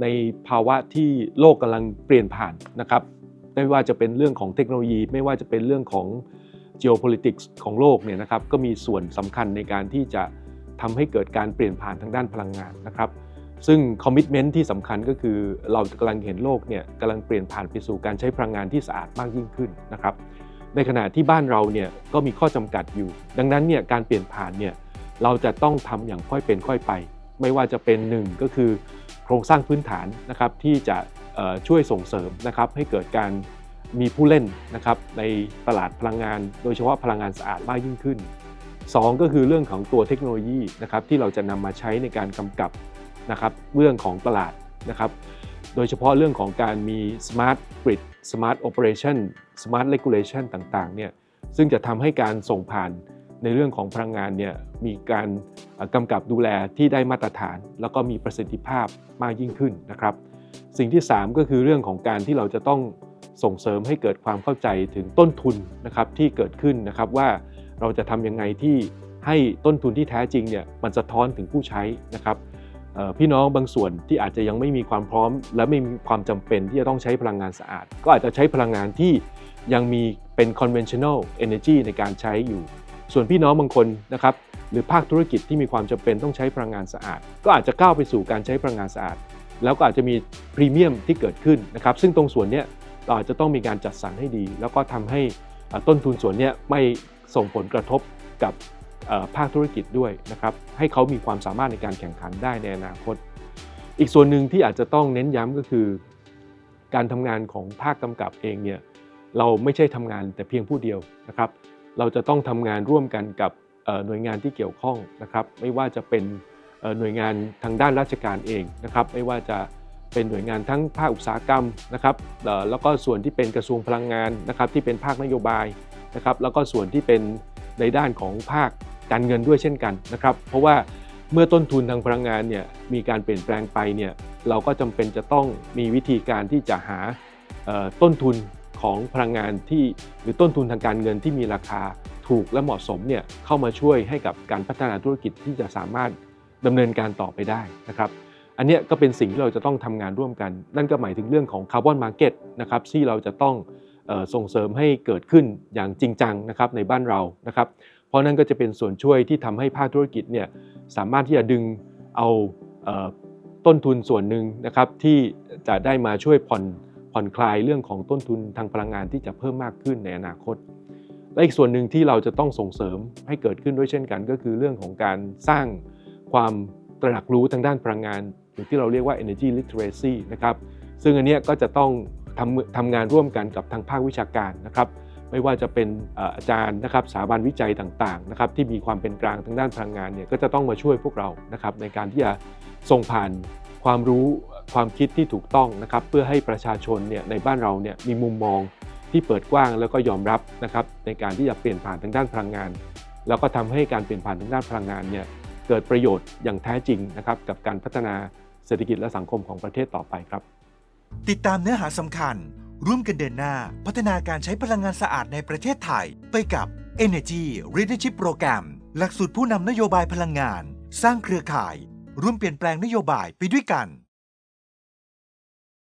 ในภาวะที่โลกกำลังเปลี่ยนผ่านนะครับไม่ว่าจะเป็นเรื่องของเทคโนโลยี ไม่ว่าจะเป็นเรื่องของ geopolitics ของโลกเนี่ยนะครับก็มีส่วนสำคัญในการที่จะทำให้เกิดการเปลี่ยนผ่านทางด้านพลังงานนะครับซึ่งคอมมิชเมนท์ที่สำคัญก็คือเรากำลังเห็นโลกเนี่ยกำลังเปลี่ยนผ่านไปสู่การใช้พลังงานที่สะอาดมากยิ่งขึ้นนะครับในขณะที่บ้านเราเนี่ยก็มีข้อจำกัดอยู่ ดังนั้นเนี่ยการเปลี่ยนผ่านเนี่ยเราจะต้องทำอย่างค่อยเป็นค่อยไป ไม่ว่าจะเป็นหนึ่งก็คือ ครงสร้างพื้นฐานนะครับที่จะช่วยส่งเสริมนะครับให้เกิดการมีผู้เล่นนะครับในตลาดพลังงาน โดยเฉพาะพลังงานสะอาดมากยิ่งขึ้นสองก็คือเรื่องของตัวเทคโนโลยีนะครับที่เราจะนำมาใช้ในการกำกับนะครับเรื่องของตลาดนะครับโดยเฉพาะเรื่องของการมี smart grid smart operation smart regulation ต่างๆเนี่ยซึ่งจะทำให้การส่งผ่าน ในเรื่องของพลังงานเนี่ยมีการกำกับดูแลที่ได้มาตรฐาน แล้วก็มีประสิทธิภาพมากยิ่งขึ้นนะครับ สิ่งที่ 3 ก็คือเรื่องของการที่เราจะต้องส่งเสริมให้เกิดความเข้าใจถึงต้นทุนนะครับที่เกิดขึ้นนะครับว่าเราจะทำยังไงที่ให้ต้นทุนที่แท้จริงเนี่ยมันสะท้อนถึงผู้ใช้นะครับพี่น้องบางส่วนที่อาจจะยังไม่มีความพร้อม และไม่มีความจำเป็นที่จะต้องใช้พลังงานสะอาด ก็อาจจะใช้พลังงานที่ยังมีเป็น conventional energy ในการใช้อยู่ ส่วนพี่น้องบางคนนะครับหรือภาคธุรกิจที่มีความจำเป็นต้องใช้พลังงานสะอาด ก็อาจจะก้าวไปสู่การใช้พลังงานสะอาด แล้วก็อาจจะมีพรีเมียมที่เกิดขึ้นนะครับซึ่งตรงส่วนนี้เราอาจจะต้องมีการจัดสรรให้ดี แล้วก็ทำให้ต้นทุนส่วนนี้ไม่ส่งผลกระทบกับภาคธุรกิจด้วยนะครับให้เขามีความสามารถในการแข่งขันได้ในอนาคต อีกส่วนหนึ่งที่อาจจะต้องเน้นย้ำก็คือ การทำงานของภาคกำกับเองเนี่ยเราไม่ใช่ทำงานแต่เพียงผู้เดียวนะครับ เราจะต้องทำงานร่วมกันกับหน่วยงานที่เกี่ยวข้องนะครับ ไม่ว่าจะเป็นหน่วยงานทางด้านราชการเองนะครับ ไม่ว่าจะเป็นหน่วยงานทั้งภาคอุตสาหกรรมนะครับแล้วก็ส่วนที่เป็นกระทรวงพลังงานนะครับ ที่เป็นภาคนโยบายนะครับ แล้วก็ส่วนที่เป็นในด้านของภาคการเงินด้วยเช่นกันนะครับ เพราะว่าเมื่อต้นทุนทางพลังงานเนี่ยมีการเปลี่ยนแปลงไปเนี่ยเราก็จำเป็นจะต้องมีวิธีการที่จะหาต้นทุน ของพลังงานที่หรือต้นทุนทางการเงินที่มีราคาถูกและเหมาะสมเนี่ยเข้ามาช่วยให้กับการพัฒนาธุรกิจที่จะสามารถดำเนินการต่อไปได้นะครับอันนี้ก็เป็นสิ่งที่เราจะต้องทำงานร่วมกัน นั่นก็หมายถึงเรื่องของคาร์บอนมาร์เก็ตนะครับที่เราจะต้องส่งเสริมให้เกิดขึ้นอย่างจริงจังนะครับในบ้านเรานะครับ เพราะนั่นก็จะเป็นส่วนช่วยที่ทำให้ภาคธุรกิจเนี่ยสามารถที่จะดึงเอาเออต้นทุนส่วนหนึ่งนะครับที่จะได้มาช่วยผ่อน ผ่อนคลายเรื่องของต้นทุนทางพลังงานที่จะเพิ่มมากขึ้นในอนาคต และอีกส่วนหนึ่งที่เราจะต้องส่งเสริมให้เกิดขึ้นด้วยเช่นกัน ก็คือเรื่องของการสร้างความตระหนักรู้ทางด้านพลังงาน หรือที่เราเรียกว่า energy literacy นะครับซึ่งอันนี้ก็จะต้องทำทำงานร่วมกันกับทางภาควิชาการนะครับ ไม่ว่าจะเป็นอาจารย์นะครับสถาบันวิจัยต่างๆนะครับที่มีความเป็นกลางทางด้านพลังงานเนี่ยก็จะต้องมาช่วยพวกเรานะครับในการที่จะส่งผ่านความรู้ ความคิดที่ถูกต้องนะครับเพื่อให้ประชาชนเนี่ยในบ้านเราเนี่ยมีมุมมองที่เปิดกว้างแล้วก็ยอมรับนะครับในการที่จะเปลี่ยนผ่านทางด้านพลังงาน แล้วก็ทำให้การเปลี่ยนผ่านทางด้านพลังงานเนี่ยเกิดประโยชน์อย่างแท้จริงนะครับกับการพัฒนาเศรษฐกิจและสังคมของประเทศต่อไปครับ ติดตามเนื้อหาสำคัญ ร่วมกันเดินหน้าพัฒนาการใช้พลังงานสะอาดในประเทศไทย ไปกับ Energy Leadership Program หลักสูตรผู้นำนโยบายพลังงาน สร้างเครือข่าย ร่วมเปลี่ยนแปลงนโยบายไปด้วยกัน